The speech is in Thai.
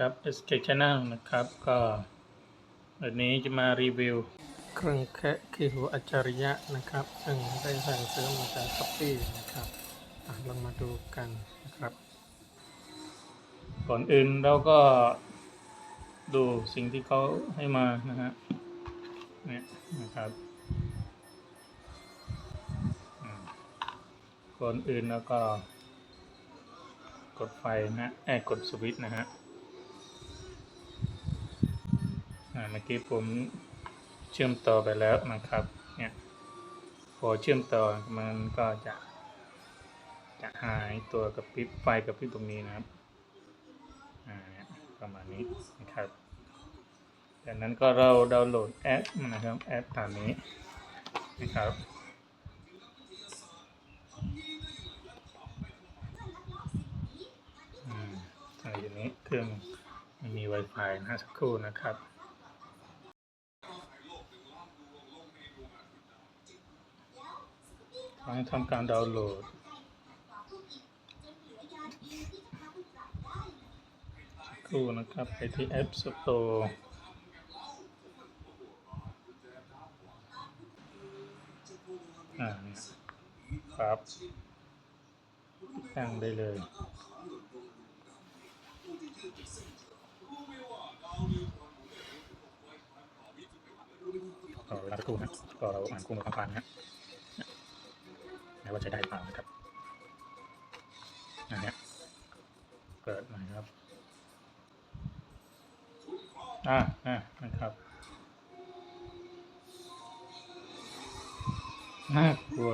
ครับ SK Channel นะครับก็วันนี้จะมารีวิว เครื่องแคะขี้หูอัจฉริยะนะครับ ซึ่งได้สั่งซื้อมาจากช้อปปี้นะครับลองมาดูกันนะครับ ก่อนอื่นเราก็ดูสิ่งที่เขาให้มานะฮะเนี่ยนะครับก่อนอื่นแล้วก็ กดไฟนะแอบกดสวิตช์นะฮะ อ่า เมื่อกี้ผมเชื่อมต่อไปแล้วนะครับ เนี่ยพอเชื่อมต่อมันก็จะจะหายตัวกระพริบไฟกระพริบตรงนี้นะครับอ่าเนี่ยประมาณนี้นะครับ จากนั้นก็เราดาวน์โหลดแอปนะครับแอปตามนี้นะครับอืมอ่าอย่างนี้เครื่องไม่มี Wi-Fi นะสักครู่นะครับ ขอให้ทำการดาวน์โหลดสักครู่นะครับไปที่ App Store อ่าครับตั้งได้เลยต่อเวลาสักครู่นะก็เราอ่านคู่มือฟังๆนะ นะว่าจะได้เปล่านะครับอันนี้เกิดหน่อยครับอ่าอ่านะครับน่ากลัว